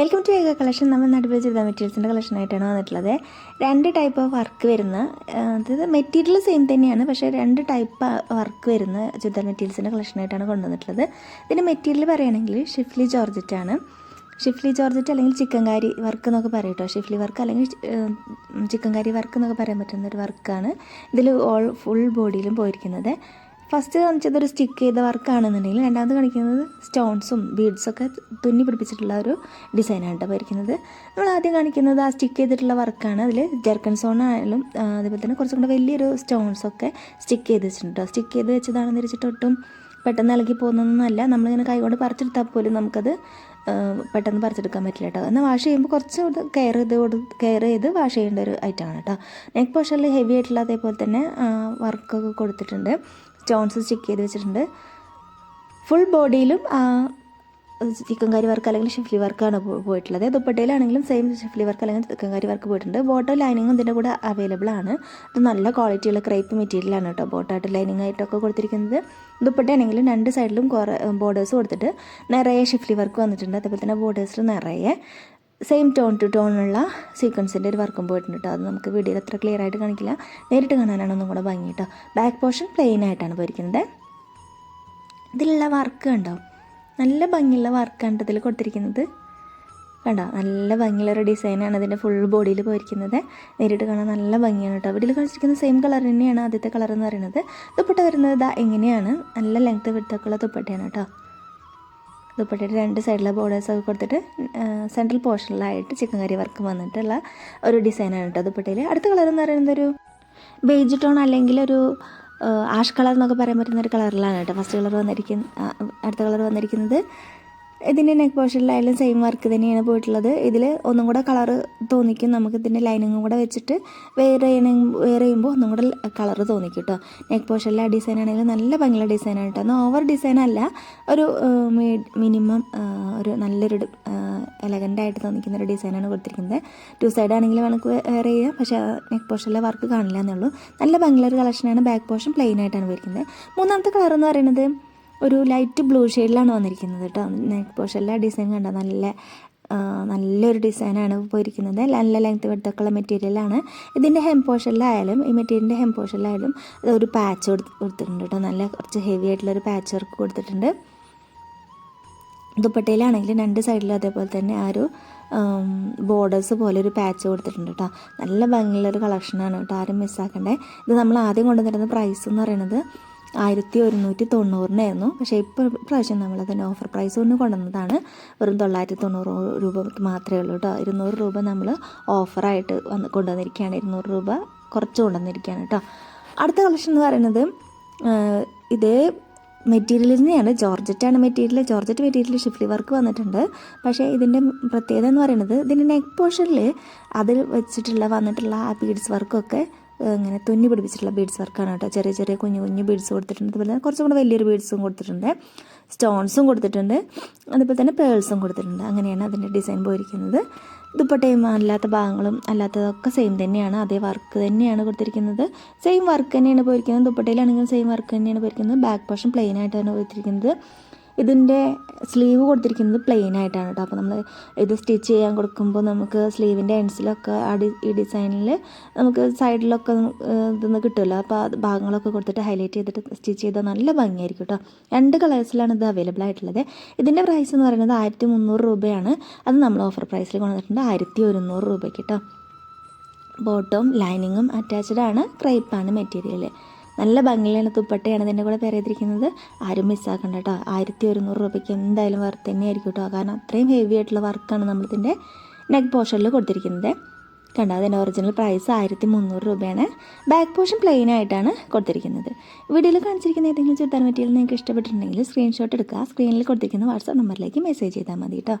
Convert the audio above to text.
Welcome to ഏക collection നമ്മൾ നടുവിൽ ചെയ്ത മെറ്റീരിയൽസിന്റെ കളക്ഷനായിട്ടാണ് വന്നിട്ടുള്ളത്. രണ്ട് ടൈപ്പ് ഓഫ് വർക്ക് വരുന്ന അതായത് മെറ്റീരിയൽ സെയിം തന്നെയാണ് പക്ഷേ രണ്ട് ടൈപ്പ് വർക്ക് വരുന്ന ചുരിദാർ മെറ്റീരിയൽസിന്റെ കളക്ഷനായിട്ടാണ് കൊണ്ടുവന്നിട്ടുള്ളത്. ഇതിന്റെ മെറ്റീരിയൽ പറയുകയാണെങ്കിൽ ഷിഫ്ലി ജോർജറ്റാണ് ഷിഫ്ലി ജോർജറ്റ് അല്ലെങ്കിൽ ചിക്കൻകാരി വർക്ക് എന്നൊക്കെ പറയും കേട്ടോ. ഷിഫ്ലി വർക്ക് അല്ലെങ്കിൽ ചിക്കൻകാരി വർക്ക് എന്നൊക്കെ പറയാൻ പറ്റുന്ന ഒരു വർക്കാണ് ഇതിൽ ഓൾ ഫുൾ ബോഡിയിലും പോയിരിക്കുന്നത്. ഫസ്റ്റ് കാണിച്ചത് ഒരു സ്റ്റിക്ക് ചെയ്ത വർക്കാണെന്നുണ്ടെങ്കിൽ രണ്ടാമത് കാണിക്കുന്നത് സ്റ്റോൺസും ബീഡ്സൊക്കെ തുന്നി പിടിപ്പിച്ചിട്ടുള്ള ഒരു ഡിസൈനാണ് കേട്ടോ പോയിരിക്കുന്നത് നമ്മൾ ആദ്യം കാണിക്കുന്നത് ആ സ്റ്റിക്ക് ചെയ്തിട്ടുള്ള വർക്കാണ് അതിൽ ജെർക്കൻ സോൺ ആയാലും അതേപോലെ തന്നെ കുറച്ചും കൂടെ വലിയൊരു സ്റ്റോൺസൊക്കെ സ്റ്റിക്ക് ചെയ്ത് വെച്ചിട്ടുണ്ട് സ്റ്റിക്ക് ചെയ്ത് വെച്ചതാണെന്ന് ഒട്ടും പെട്ടെന്ന് ഇളകി പോകുന്നതൊന്നുമല്ല നമ്മളിങ്ങനെ കൈകൊണ്ട് പറിച്ചെടുത്താൽ പോലും നമുക്കത് പെട്ടെന്ന് പറിച്ചെടുക്കാൻ പറ്റില്ല കേട്ടോ. എന്നാൽ വാഷ് ചെയ്യുമ്പോൾ കുറച്ച് കെയർ ചെയ്ത് കെയർ ചെയ്ത് വാഷ് ചെയ്യേണ്ട ഒരു ഐറ്റമാണ് കേട്ടോ. നെക്ക് പോഷനിൽ ഹെവി ആയിട്ടുള്ള അതേപോലെ തന്നെ വർക്കൊക്കെ കൊടുത്തിട്ടുണ്ട്. സ്റ്റോൺസ് സ്റ്റിക്ക് ചെയ്ത് വെച്ചിട്ടുണ്ട്. ഫുൾ ബോഡിയിലും ചിക്കൻ കറി വർക്ക് അല്ലെങ്കിൽ ഷിഫ്ലി വർക്കാണ് പോയിട്ടുള്ളത്. ദുപ്പട്ടയിലാണെങ്കിലും സെയിം ഷിഫ്ലി വർക്ക് അല്ലെങ്കിൽ ചിക്കൻ കറി വർക്ക് പോയിട്ടുണ്ട് ബോട്ടോ ലൈനിങ്ങും ഇതിന്റെ കൂടെ അവൈലബിൾ ആണ്. ഇത് നല്ല ക്വാളിറ്റിയുള്ള ക്രൈപ്പ് മെറ്റീരിയലാണ് കേട്ടോ. ബോട്ടായിട്ട് ലൈനിങ് ആയിട്ടൊക്കെ കൊടുത്തിരിക്കുന്നത്. ദുപ്പട്ടയാണെങ്കിലും രണ്ട് സൈഡിലും കുറേ ബോർഡേഴ്സ് കൊടുത്തിട്ട് നിറയെ ഷിഫ്ലി വർക്ക് വന്നിട്ടുണ്ട്. അതേപോലെ തന്നെ ബോർഡേഴ്സിൽ നിറയെ സെയിം ടോൺ ടു ടോണുള്ള സീക്വൻസിന്റെ ഒരു വർക്കും പോയിട്ടുണ്ട് കേട്ടോ അത് നമുക്ക് വീഡിയോയിൽ അത്ര ക്ലിയർ ആയിട്ട് കാണിക്കില്ല. നേരിട്ട് കാണാനാണ് ഒന്നും കൂടെ ഭംഗി കേട്ടോ ബാക്ക് പോർഷൻ പ്ലെയിൻ ആയിട്ടാണ് പോയിരിക്കുന്നത്. ഇതിലുള്ള വർക്ക് കണ്ടോ? നല്ല ഭംഗിയുള്ള വർക്കാണ് ഇതിൽ കൊടുത്തിരിക്കുന്നത്. കണ്ടോ? നല്ല ഭംഗിയുള്ള ഒരു ഡിസൈനാണ് അതിന്റെ ഫുൾ ബോഡിയിൽ പോയിരിക്കുന്നത്. നേരിട്ട് കാണാൻ നല്ല ഭംഗിയാണ് കേട്ടോ വീട്ടിൽ കാണിച്ചിരിക്കുന്ന സെയിം കളർ തന്നെയാണ് ആദ്യത്തെ കളർ എന്ന് പറയുന്നത്. ദുപ്പട്ട വരുന്നത് ഇതാ എങ്ങനെയാണ്? നല്ല ലെങ്ത്ത് വിടുത്തൊക്കെയുള്ള ദുപ്പട്ടയാണ് കേട്ടോ ദുപ്പട്ടയുടെ രണ്ട് സൈഡിലെ ബോർഡേഴ്സ് ഒക്കെ കൊടുത്തിട്ട് സെൻട്രൽ പോർഷനിലായിട്ട് ചിക്കൻ കറി വർക്ക് വന്നിട്ടുള്ള ഒരു ഡിസൈനാണ് കേട്ടോ ദുപ്പട്ടയിൽ അടുത്ത കളർ എന്ന് പറയുന്നത് ഒരു ബേജ് ടോൺ അല്ലെങ്കിൽ ഒരു ആഷ് കളർ എന്നൊക്കെ പറയാൻ പറ്റുന്ന ഒരു കളറിലാണ് കേട്ടോ ഫസ്റ്റ് കളർ വന്നിരിക്കുന്ന അടുത്ത കളർ വന്നിരിക്കുന്നത് ഇതിന്റെ നെക്ക് പോർഷനിലായാലും സെയിം വർക്ക് തന്നെയാണ് പോയിട്ടുള്ളത്. ഇതിൽ ഒന്നും കൂടെ കളർ തോന്നിക്കും. നമുക്ക് ഇതിന്റെ ലൈനിങ്ങും കൂടെ വെച്ചിട്ട് വേറെ വേറെ ചെയ്യുമ്പോൾ ഒന്നും കൂടെ കളർ തോന്നിക്കും കേട്ടോ നെക്ക് പോർഷനിലെ ആ ഡിസൈൻ ആണെങ്കിലും നല്ല ഭംഗിയുള്ള ഡിസൈനാണ് കേട്ടോ എന്നാൽ ഓവർ ഡിസൈൻ അല്ല ഒരു മിനിമം ഒരു നല്ലൊരു എലഗന്റ് ആയിട്ട് തോന്നിക്കുന്ന ഒരു ഡിസൈനാണ് കൊടുത്തിരിക്കുന്നത്. ടു സൈഡ് ആണെങ്കിലും നമുക്ക് വേറെ ചെയ്യാം. പക്ഷേ നെക്ക് പോർഷനിലെ വർക്ക് കാണില്ല എന്നുള്ളൂ നല്ല ഭംഗിയുള്ള ഒരു കളക്ഷനാണ് ബാക്ക് പോർഷൻ പ്ലെയിൻ ആയിട്ടാണ് വരിക്കുന്നത് മൂന്നാമത്തെ കളർ എന്ന് പറയുന്നത് ഒരു ലൈറ്റ് ബ്ലൂ ഷെയ്ഡിലാണ് വന്നിരിക്കുന്നത് കേട്ടോ. നെക്ക് പോർഷനിലെ ഡിസൈൻ കണ്ടോ? നല്ല നല്ലൊരു ഡിസൈനാണ് പോയിരിക്കുന്നത്. നല്ല ലെങ്ത് വെടുത്തൊക്കെയുള്ള മെറ്റീരിയലാണ് ഇതിന്റെ ഹെം പോർഷനിലായാലും ഈ മെറ്റീരിയലിന്റെ ഹെം പോർഷനിലായാലും ഒരു പാച്ച് കൊടുത്തിട്ടുണ്ട് കേട്ടോ. നല്ല കുറച്ച് ഹെവി ആയിട്ടുള്ളൊരു പാച്ച് വർക്ക് കൊടുത്തിട്ടുണ്ട്. ദുപ്പട്ടയിലാണെങ്കിൽ രണ്ട് സൈഡിലും അതേപോലെ തന്നെ ആ ഒരു ബോർഡേഴ്സ് പോലെ ഒരു പാച്ച് കൊടുത്തിട്ടുണ്ട് കേട്ടോ. നല്ല ഭംഗിയുള്ളൊരു കളക്ഷനാണ് കേട്ടോ. ആരും മിസ്സാക്കണ്ടേ ഇത് നമ്മൾ ആദ്യം കൊണ്ടുവന്നിരുന്ന പ്രൈസ് എന്ന് പറയുന്നത് ആയിരത്തി ഒരുന്നൂറ്റി തൊണ്ണൂറിനായിരുന്നു പക്ഷേ ഇപ്പോൾ പ്രാവശ്യം നമ്മൾ അതിന് ഓഫർ പ്രൈസ് ഒന്ന് കൊണ്ടുവന്നതാണ്. വെറും തൊള്ളായിരത്തി തൊണ്ണൂറ് രൂപ മാത്രമേ ഉള്ളൂ കേട്ടോ ഇരുന്നൂറ് രൂപ നമ്മൾ ഓഫറായിട്ട് വന്ന് കൊണ്ടുവന്നിരിക്കുകയാണ്. ഇരുന്നൂറ് രൂപ കുറച്ച് കൊണ്ടുവന്നിരിക്കുകയാണ് കേട്ടോ അടുത്ത കളക്ഷൻ എന്ന് പറയുന്നത് ഇതേ മെറ്റീരിയൽ തന്നെയാണ് ജോർജറ്റാണ് material georgette material schiffli work വന്നിട്ടുണ്ട്. പക്ഷേ ഇതിന്റെ പ്രത്യേകത എന്ന് പറയുന്നത് ഇതിന്റെ നെക്ക് പോർഷനിൽ അതിൽ വെച്ചിട്ടുള്ള വന്നിട്ടുള്ള ആ ബീഡ്സ് വർക്കൊക്കെ ഇങ്ങനെ തുന്നി പിടിപ്പിച്ചിട്ടുള്ള ബീഡ്സ് വർക്കാണ് കേട്ടോ. ചെറിയ ചെറിയ കുഞ്ഞു കുഞ്ഞു ബീഡ്സ് കൊടുത്തിട്ടുണ്ട്. അതുപോലെ തന്നെ കുറച്ചും കൂടെ വലിയൊരു ബീഡ്സും കൊടുത്തിട്ടുണ്ട്. സ്റ്റോൺസും കൊടുത്തിട്ടുണ്ട്. അതുപോലെ തന്നെ പേൾസും കൊടുത്തിട്ടുണ്ട്. അങ്ങനെയാണ് അതിന്റെ ഡിസൈൻ പോയിരിക്കുന്നത്. ദുപ്പട്ടയും അല്ലാത്ത ഭാഗങ്ങളും അല്ലാത്തതൊക്കെ സെയിം തന്നെയാണ്. അതേ വർക്ക് തന്നെയാണ് കൊടുത്തിരിക്കുന്നത്. സെയിം വർക്ക് തന്നെയാണ് പോയിരിക്കുന്നത്. ദുപ്പട്ടയിലാണെങ്കിലും സെയിം വർക്ക് തന്നെയാണ് പോയിരിക്കുന്നത്. ബാക്ക് പോർഷൻ പ്ലെയിൻ ആയിട്ടാണ് കൊടുത്തിരിക്കുന്നത് ഇതിന്റെ സ്ലീവ് കൊടുത്തിരിക്കുന്നത് പ്ലെയിൻ ആയിട്ടാണ് കേട്ടോ അപ്പോൾ നമ്മൾ ഇത് സ്റ്റിച്ച് ചെയ്യാൻ കൊടുക്കുമ്പോൾ നമുക്ക് സ്ലീവിന്റെ എൻഡ്സിലൊക്കെ ആ ഈ ഡിസൈനിൽ നമുക്ക് സൈഡിലൊക്കെ ഇതൊന്ന് കിട്ടുമല്ലോ അപ്പോൾ അത് ഭാഗങ്ങളൊക്കെ കൊടുത്തിട്ട് ഹൈലൈറ്റ് ചെയ്തിട്ട് സ്റ്റിച്ച് ചെയ്താൽ നല്ല ഭംഗിയായിരിക്കും കേട്ടോ രണ്ട് കളേഴ്സിലാണ് ഇത് അവൈലബിൾ ആയിട്ടുള്ളത്. ഇതിന്റെ പ്രൈസ് എന്ന് പറയുന്നത് ആയിരത്തി മുന്നൂറ് രൂപയാണ്. അത് നമ്മൾ ഓഫർ പ്രൈസിൽ കൊണ്ടുവന്നിട്ടുണ്ട്. ആയിരത്തി ഒരുന്നൂറ് രൂപയ്ക്ക് കേട്ടോ ബോട്ടവും ലൈനിങ്ങും അറ്റാച്ച്ഡ് ആണ്. ക്രൈപ്പാണ് മെറ്റീരിയൽ നല്ല ഭംഗിയിലാണ് ദുപ്പട്ടയാണ് ഇതിന്റെ കൂടെ പേരെതിരിക്കുന്നത് ആരും മിസ്സാക്കണ്ട കേട്ടോ ആയിരത്തി ഒരുന്നൂറ് രൂപയ്ക്ക് എന്തായാലും വർക്ക് തന്നെയായിരിക്കും കേട്ടോ കാരണം അത്രയും ഹെവി ആയിട്ടുള്ള വർക്കാണ് നമ്മളിതിന്റെ നെക്ക് പോർഷനിൽ കൊടുത്തിരിക്കുന്നത്. കണ്ടോ? അതിന്റെ ഒറിജിനൽ പ്രൈസ് ആയിരത്തി മുന്നൂറ് രൂപയാണ്. ബാക്ക് പോർഷൻ പ്ലെയിൻ ആയിട്ടാണ് കൊടുത്തിരിക്കുന്നത്. വീഡിയോയിൽ കാണിച്ചിരിക്കുന്ന ഏതെങ്കിലും ചുരിദാർ മെറ്റീരിയൽ നിങ്ങൾക്ക് ഇഷ്ടപ്പെട്ടിട്ടുണ്ടെങ്കിൽ സ്ക്രീൻഷോട്ട് എടുക്കുക. സ്ക്രീനിൽ കൊടുത്തിരിക്കുന്ന വാട്സാപ്പ് നമ്പറിലേക്ക് മെസ്സേജ് ചെയ്താൽ മതി കേട്ടോ